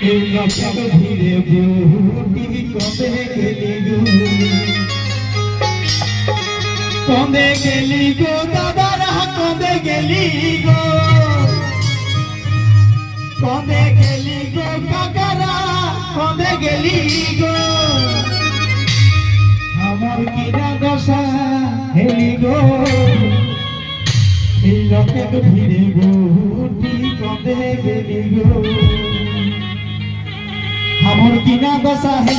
ধীরে বুটি কবে গেলি গো? গেলি গো, দাদারা, কবে গেলি গো? কবে গেলি গো, কাকারা, কবে গেলি গো? আমার কিরা দশা হেলি গো? এই লোকে ভিড়ে গো কবে গেলি গো? मूर्तीना बसा है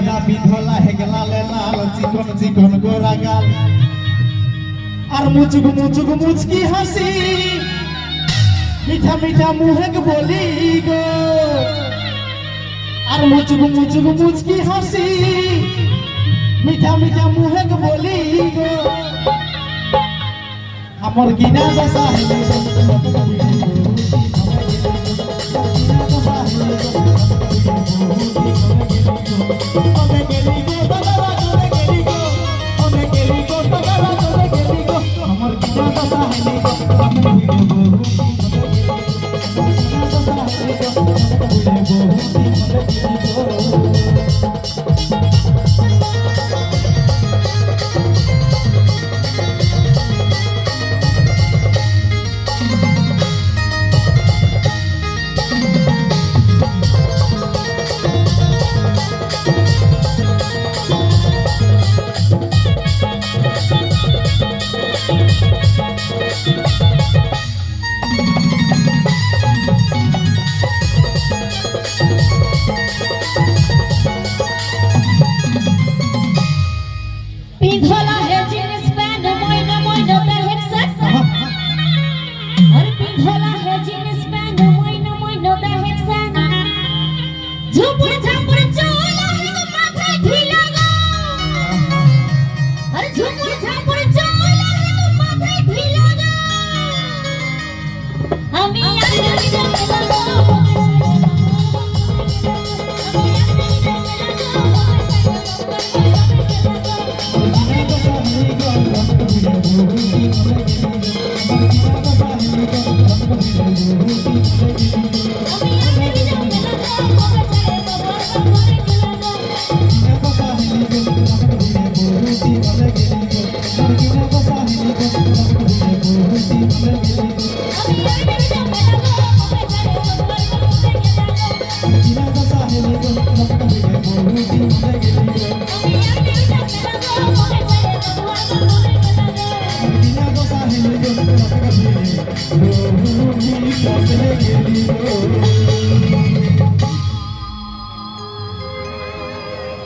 সাদা বিধলা হেগলালে লাল, চিকন চিকন গোরা গাল। আর মুচুক মুচুক, মুচকি হাসি। মিঠা মিঠা মুহেক বলি গো। আর মুচুক মুচুক, মুচকি হাসি। মিঠা মিঠা মুহেক বলি গো। আমার গিনা দশা Oh,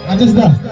রাজেশ দা